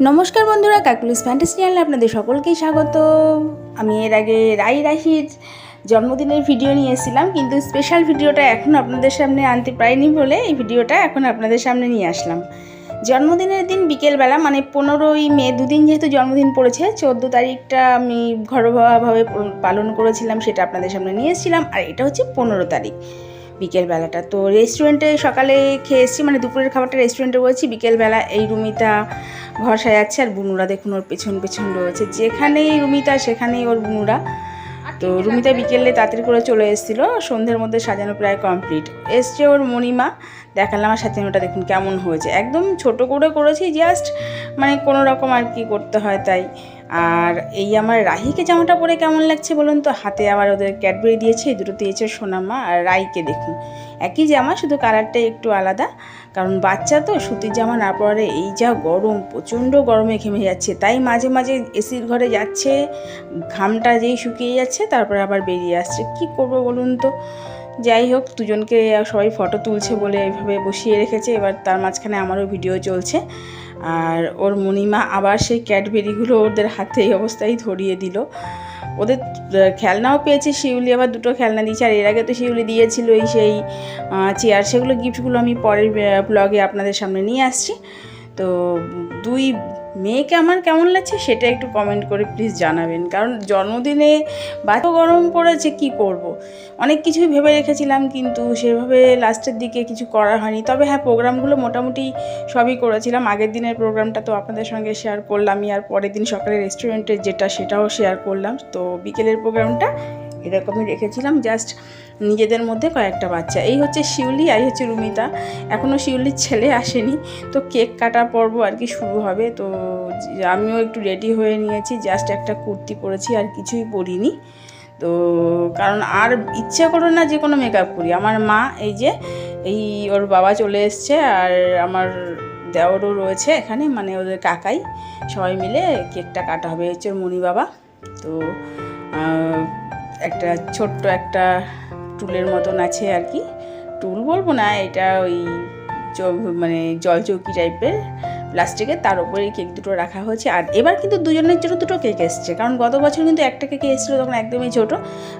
নমস্কার বন্ধুরা, Kokkalis fantasy চ্যানেলে আপনাদের সকলকেই স্বাগত। আমি এর আগে রাই রাহির জন্মদিনের ভিডিও নিয়ে এসেছিলাম, কিন্তু স্পেশাল ভিডিওটা এখন আপনাদের সামনে আনতে পারিনি বলে এই ভিডিওটা এখন আপনাদের সামনে নিয়ে আসলাম। জন্মদিনের দিন বিকেলবেলা মানে পনেরোই মে, দুদিন যেহেতু জন্মদিন পড়েছে, চোদ্দ তারিখটা আমি ঘরোয়াভাবে পালন করেছিলাম, সেটা আপনাদের সামনে নিয়ে এসেছিলাম, আর এটা হচ্ছে পনেরো তারিখ বিকেলবেলাটা। তো রেস্টুরেন্টে সকালে খেয়ে এসেছি মানে দুপুরের খাবারটা রেস্টুরেন্টে বলছি বিকেলবেলা এই রুমিতা ঘর সাজাচ্ছে আর বুনুরা দেখুন ওর পেছন পেছন রয়েছে। যেখানেই রুমিতা, সেখানেই ওর বুনুরা। তো রুমিতা বিকেলে তাড়াতাড়ি করে চলে এসেছিল। সন্ধ্যের মধ্যে সাজানো প্রায় কমপ্লিট এসছে ওর মণিমা। দেখালাম আর সাজানোটা দেখুন কেমন হয়েছে। একদম ছোট করে করেছি জাস্ট মানে কোনো রকম আর কি করতে হয় তাই। আর এই আমার রাহিকে জামাটা পরে কেমন লাগছে বলুন তো? হাতে আবার ওদের ক্যাডবেরি দিয়েছে দুটো দিয়েছে সোনামা আর রাইকে দেখুন। একই জামা, শুধু কালারটা একটু আলাদা। কারণ বাচ্চা তো, সুতির জামা না পরে এই যা গরম, প্রচণ্ড গরমে ঘেমে যাচ্ছে। তাই মাঝে মাঝে এসির ঘরে যাচ্ছে, ঘামটা যেই শুকিয়ে যাচ্ছে, তারপরে আবার বেরিয়ে আসছে। কি করব বলুন তো? যাই হোক, দুজনকে সবাই ফটো তুলছে বলে এইভাবে বসিয়ে রেখেছে। এবার তার মাঝখানে আমারও ভিডিও চলছে। আর ওর মণিমা আবার সেই ক্যাডবেরিগুলো ওদের হাতে এই অবস্থায় ধরিয়ে দিল। ওদের খেলনাও পেয়েছে শিউলি, আবার দুটো খেলনা দিয়েছে। আর এর আগে তো শিউলি দিয়েছিল এই সেই চেয়ার। সেগুলো গিফটগুলো আমি পরের ব্লগে আপনাদের সামনে নিয়ে আসছি। তো দুই মেয়েকে আমার কেমন লাগছে সেটা একটু কমেন্ট করে প্লিজ জানাবেন। কারণ জন্মদিনে বাচ্চা গরম পড়েছে, কি করব। অনেক কিছুই ভেবে রেখেছিলাম কিন্তু সেভাবে লাস্টের দিকে কিছু করা হয়নি। তবে হ্যাঁ প্রোগ্রামগুলো মোটামুটি সবই করেছিলাম। আগের দিনের প্রোগ্রামটা তো আপনাদের সঙ্গে শেয়ার করলামই আর পরের দিন সকালে রেস্টুরেন্টের যেটা সেটাও শেয়ার করলাম। তো বিকেলের প্রোগ্রামটা এরকমই রেখেছিলাম জাস্ট নিজেদের মধ্যে কয়েকটা বাচ্চা। এই হচ্ছে শিউলি, আর হচ্ছে রুমিতা। এখনও শিউলির ছেলে আসেনি, তো কেক কাটার পর্ব আর কি শুরু হবে। তো আমিও একটু রেডি হয়ে নিয়েছি জাস্ট একটা কুর্তি পরেছি, আর কিছুই পরিনি। তো কারণ আর ইচ্ছা করো না যে কোনো মেকআপ করি। আমার মা এই যে, এই ওর বাবা চলে এসছে, আর আমার দেওরও রয়েছে এখানে মানে ওদের কাকাই। সবাই মিলে কেকটা কাটা হবে হচ্ছে মণি বাবা তো একটা ছোট্ট একটা টুলের মতন আছে আর কি। টুল বলব না, এটা ওই মানে জলচৌকি টাইপের প্লাস্টিকের তার উপরে কেক দুটো রাখা হয়েছে। আর এবার কিন্তু দুজনের জন্য দুটো কেক এসছে, কারণ গত বছর কিন্তু একটা কেকে এসেছিল তখন একদমই ছোটো।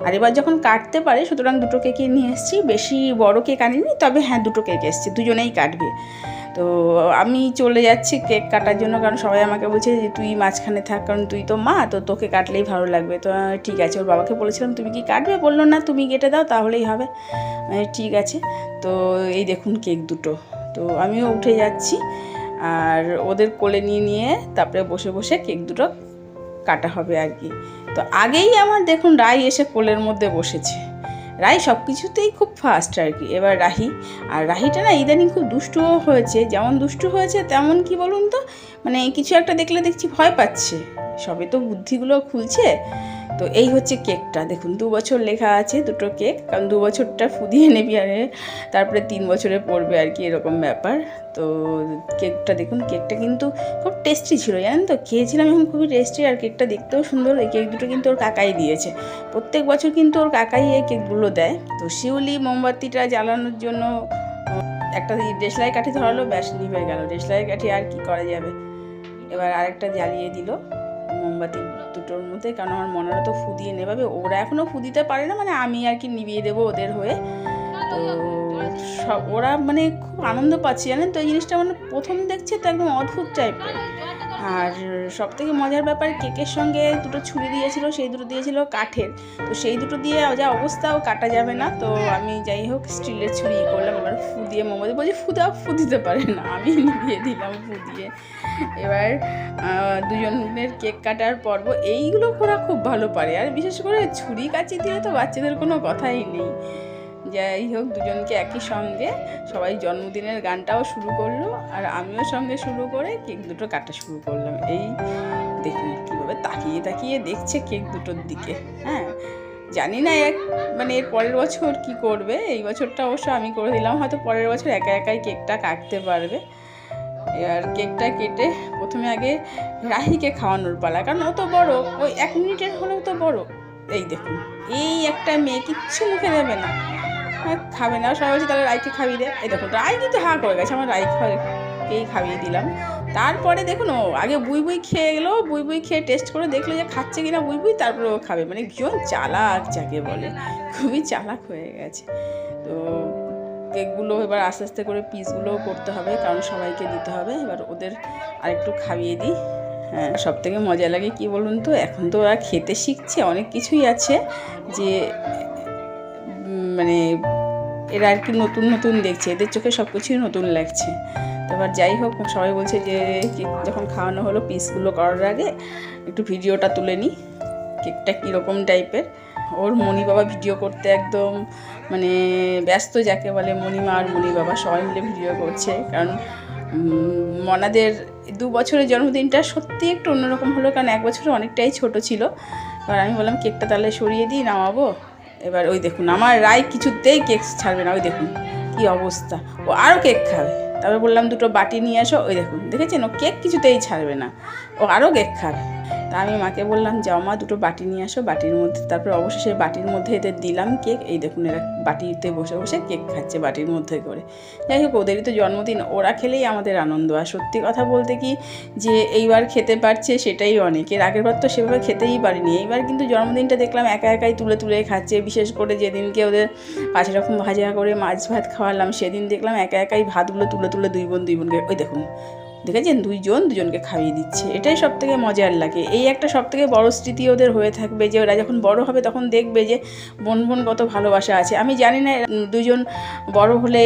আর এবার যখন কাটতে পারে, সুতরাং দুটো কেকই নিয়ে এসেছি, বেশি বড় কেক আনিনি, তবে হ্যাঁ দুটো কেক এসছে, দুজনেই কাটবে। তো আমি চলে যাচ্ছি কেক কাটার জন্য, কারণ সবাই আমাকে বলছে যে তুই মাঝখানে থাক, কারণ তুই তো মা, তো তোকে কাটলেই ভালো লাগবে। তো ঠিক আছে, ওর বাবাকে বলেছিলাম, তুমি কি কাটবে? বলল, না, তুমি কেটে দাও, তাহলেই হবে। ঠিক আছে। তো এই দেখুন কেক দুটো। তো আমিও উঠে যাচ্ছি, আর ওদের কোলে নিয়ে নিয়ে তারপরে বসে বসে কেক দুটো কাটা হবে আর কি। তো আগেই আমার দেখুন রাই এসে কোলের মধ্যে বসেছে। রাই সব কিছুতেই খুব ফাস্ট আর কি। এবার রাহি, আর রাহিটা না ইদানিং খুব দুষ্টও হয়েছে, যেমন দুষ্টু হয়েছে তেমন কি বলুন তো? মানে কিছু একটা দেখলে দেখছি ভয় পাচ্ছে। সবে তো বুদ্ধিগুলো খুলছে তো এই হচ্ছে কেকটা। দেখুন, দু বছর লেখা আছে দুটো কেক, কারণ দু বছরটা ফুদিয়ে নেবি আর তারপরে তিন বছরে পড়বে আর কি এরকম ব্যাপার। তো কেকটা দেখুন, কেকটা কিন্তু খুব টেস্টি ছিল, জানেন তো? খেয়েছিলাম এখন খুবই টেস্টি, আর কেকটা দেখতেও সুন্দর, এই কেক দুটো কিন্তু ওর কাকাই দিয়েছে। প্রত্যেক বছর কিন্তু ওর কাকাই এই কেকগুলো দেয়। তো শিউলি, মোমবাতিটা জ্বালানোর জন্য একটা দেশলাই কাঠি ধরালো, ব্যাস নিভে গেল। দেশলাই কাঠি আর কি করা যাবে? এবার আরেকটা জ্বালিয়ে দিল। মোমবাতি দুটোর মধ্যে, কারণ আমার মনেরা তো ফুদিয়ে নেবাবে ওরা এখনও ফুদিতে পারে না মানে আমি আর কি নিভিয়ে দেবো ওদের হয়ে। তো সব, ওরা মানে খুব আনন্দ পাচ্ছি, জানেন তো? এই জিনিসটা মানে প্রথম দেখছে তো একদম অদ্ভুত টাইপের আর সব থেকে মজার ব্যাপার, কেকের সঙ্গে দুটো ছুরি দিয়েছিল, সেই দুটো দিয়েছিল কাঠের। তো সেই দুটো দিয়ে যা অবস্থাও কাটা যাবে না। তো আমি যাই হোক, স্টিলের ছুরি করলাম, এবার ফু দিয়ে মোমবাতি বলছি ফুদাও ফু দিতে পারে না। আমি নিভিয়ে দিলাম ফু দিয়ে। এবার দুজনের কেক কাটার পর্ব, এইগুলো ওরা খুব ভালো পারে। আর বিশেষ করে ছুরি কাচি দিয়ে তো বাচ্চাদের কোনো কথাই নেই। যাই হোক, দুজনকে একই সঙ্গে সবাই জন্মদিনের গানটাও শুরু করল আর আমিও সঙ্গে শুরু করে কেক দুটো কাটা শুরু করলাম। এই দেখুন কীভাবে তাকিয়ে তাকিয়ে দেখছে কেক দুটোর দিকে হ্যাঁ? জানি না এক মানে এর পরের বছর কি করবে, এই বছরটা অবশ্য আমি করে দিলাম, হয়তো পরের বছর একা একাই কেকটা কাটতে পারবে। আর কেকটা কেটে প্রথমে আগে রাহিকে খাওয়ানোর পালা, কারণ ও তো বড়ো, ওই এক মিনিটের হলেও তো বড়। এই দেখুন, এই একটা মেয়ে কিচ্ছু মুখে দেবে না। খাবে না। সবাই বলছে, তাহলে রাইকে খাইয়ে দে। এই দেখো, রাই কিন্তু হা করে গেছে। আমার রাই খাইয়ে খাইয়ে দিলাম। তারপরে দেখুন ও আগে বুই বুই খেয়ে গেলো। বুই বুই খেয়ে টেস্ট করে দেখল যে খাচ্ছে কিনা বুই বুই, তারপরে ও খাবে। মানে ভীষণ চালাক যাকে বলে। খুবই চালাক হয়ে গেছে। তো কেকগুলো এবার আস্তে আস্তে করে পিসগুলোও করতে হবে, কারণ সবাইকে দিতে হবে। এবার ওদের আরেকটু খাইয়ে দিই। হ্যাঁ সব থেকে মজা লাগে কি বলুন তো? এখন তো ওরা খেতে শিখছে, অনেক কিছুই আছে যে মানে এরা আর কি নতুন নতুন দেখছে, এদের চোখে সব কিছুই নতুন লাগছে। তো এবার যাই হোক, সবাই বলছে যে, কেক যখন খাওয়ানো হলো পিসগুলো করার আগে একটু ভিডিওটা তুলে নিই, কেকটা কীরকম টাইপের ওর মণি বাবা ভিডিও করতে একদম মানে ব্যস্ত যাকে বলে মণিমা আর মণি বাবা সবাই মিলে ভিডিও করছে। কারণ মনাদের দু বছরের জন্মদিনটা সত্যি একটু অন্যরকম হলো, কারণ এক বছরে অনেকটাই ছোট ছিল। কারণ আমি বললাম, কেকটা তাহলে সরিয়ে দিই, নামাবো? এবার ওই দেখুন, আমার রায় কিছুতেই কেক ছাড়বে না, ওই দেখুন কি অবস্থা। ও আরও কেক খাবে। তারপরে বললাম, দুটো বাটি নিয়ে আসো ওই দেখুন, দেখেছেন? ও কেক কিছুতেই ছাড়বে না। ও আরও কেক খাবে। তা আমি মাকে বললাম, যাও মা, দুটো বাটি নিয়ে আসো, বাটির মধ্যে তারপর অবশেষে বাটির মধ্যে এদের দিলাম কেক। এই দেখুন এরা বাটিতে বসে বসে কেক খাচ্ছে বাটির মধ্যে করে। যাই হোক, ওদেরই তো জন্মদিন, ওরা খেলেই আমাদের আনন্দ। আর সত্যি কথা বলতে কি, যে এইবার খেতে পারছে সেটাই অনেকের। আগের বার তো সেভাবে খেতেই পারিনি। এইবার কিন্তু জন্মদিনটা দেখলাম একা একাই তুলে তুলে খাচ্ছে। বিশেষ করে যেদিনকে ওদের পাঁচ রকম ভাজা করে মাছ ভাত খাওয়ালাম, সেদিন দেখলাম একা একাই ভাতগুলো তুলে তুলে দুই বোন, দুই বোনকে ওই দেখুন দেখেছেন? দুইজন দুজনকে খাইয়ে দিচ্ছে। এটাই সব থেকে মজার লাগে। এই একটা সব থেকে বড়ো স্মৃতি ওদের হয়ে থাকবে যে ওরা যখন বড় হবে তখন দেখবে যে বোন বোন কত ভালোবাসা আছে। আমি জানি না দুজন বড় হলে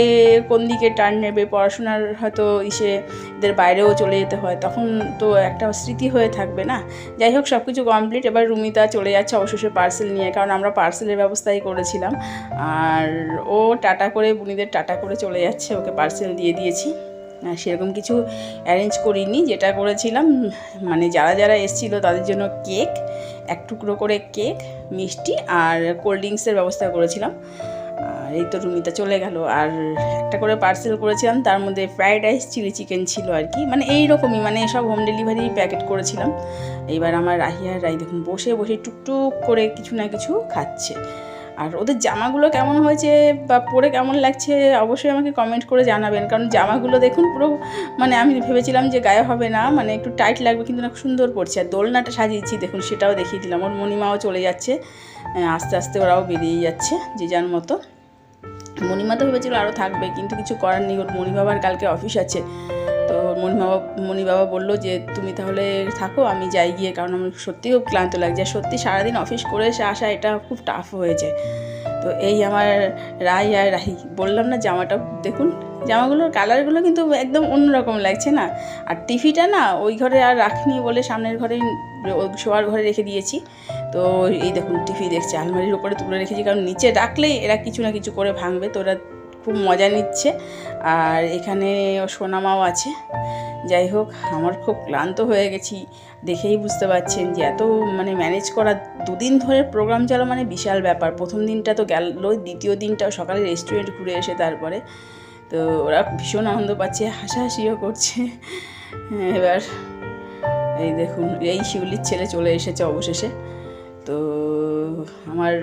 কোন দিকে টার্ন নেবে, পড়াশোনার হয়তো ইসে এদের বাইরেও চলে যেতে হয়। তখন তো একটা স্মৃতি হয়ে থাকবে না? যাই হোক সব কিছু কমপ্লিট এবার রুমিতা চলে যাচ্ছে অবশেষে পার্সেল নিয়ে, কারণ আমরা পার্সেলের ব্যবস্থাই করেছিলাম। আর ও টাটা করে, বুনিদের টাটা করে চলে যাচ্ছে। ওকে পার্সেল দিয়ে দিয়েছি। সেরকম কিছু অ্যারেঞ্জ করিনি। যেটা করেছিলাম মানে যারা যারা এসেছিল তাদের জন্য কেক এক টুকরো করে কেক মিষ্টি আর কোল্ড ড্রিঙ্কসের ব্যবস্থা করেছিলাম। আর এই তো রুমিতা চলে গেল। আর একটা করে পার্সেল করেছিলাম, তার মধ্যে ফ্রাইড রাইস চিলি চিকেন ছিল আর কি। মানে এই রকমই মানে সব হোম ডেলিভারি প্যাকেট করেছিলাম। এইবার আমার রাহিয়ার রাই দেখুন, বসে বসে টুকটুক করে কিছু না কিছু খাচ্ছে। আর ওদের জামাগুলো কেমন হয়েছে বা পরে কেমন লাগছে অবশ্যই আমাকে কমেন্ট করে জানাবেন। কারণ জামাগুলো দেখুন পুরো মানে আমি ভেবেছিলাম যে গায়ে হবে না মানে একটু টাইট লাগবে কিন্তু না সুন্দর পড়ছে। আর দোলনাটা সাজিয়েছি, দেখুন সেটাও দেখিয়ে দিলাম। ওর মণিমাও চলে যাচ্ছে। আস্তে আস্তে ওরাও বেরিয়ে যাচ্ছে, যে যার মতো। মণিমা তো ভেবেছিল আরও থাকবে, কিন্তু কিছু করার নেই। ওর মণিবাবার কালকে অফিস আছে। মণিবাবা মণিবাবা বলল যে, তুমি তাহলে থাকো, আমি যাই গিয়ে, কারণ আমার সত্যিই খুব ক্লান্ত লাগছে। সত্যি সারাদিন অফিস করে এসে আসা, এটা খুব টাফ হয়েছে। তো এই আমার রাই আর রাহি, বললাম না জামাটা, দেখুন, জামাগুলোর কালারগুলো কিন্তু একদম অন্যরকম লাগছে না? আর টিভিটা না, ওই ঘরে আর রাখিনি বলে সামনের ঘরে শোয়ার ঘরে রেখে দিয়েছি। তো এই দেখুন টিভি দেখছে, আলমারির উপরে তুলে রেখেছি, কারণ নিচে রাখলেই এরা কিছু না কিছু করে ভাঙবে। তো ওরা খুব মজা নিচ্ছে। আর এখানে সোনামাও আছে। যাই হোক, আমার খুব ক্লান্ত হয়ে গেছি। দেখেই বুঝতে পারছেন যে এত মানে ম্যানেজ করা দুদিন ধরে প্রোগ্রাম চালো মানে বিশাল ব্যাপার। প্রথম দিনটা তো গেল দ্বিতীয় দিনটাও সকালে রেস্টুরেন্ট ঘুরে এসে তারপরে তো ওরা ভীষণ আনন্দ পাচ্ছে, হাসাহাসিও করছে। এবার এই দেখুন, এই শিউলির ছেলে চলে এসেছে অবশেষে। তো আমার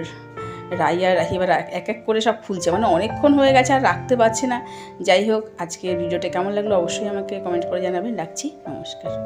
রাইয়া রাহি এবার এক এক করে সব খুলছে। মানে অনেকক্ষণ হয়ে গেছে আর রাখতে পারছে না। যাই হোক, আজকের ভিডিওটা কেমন লাগল অবশ্যই আমাকে কমেন্ট করে জানাবেন। রাখছি, নমস্কার।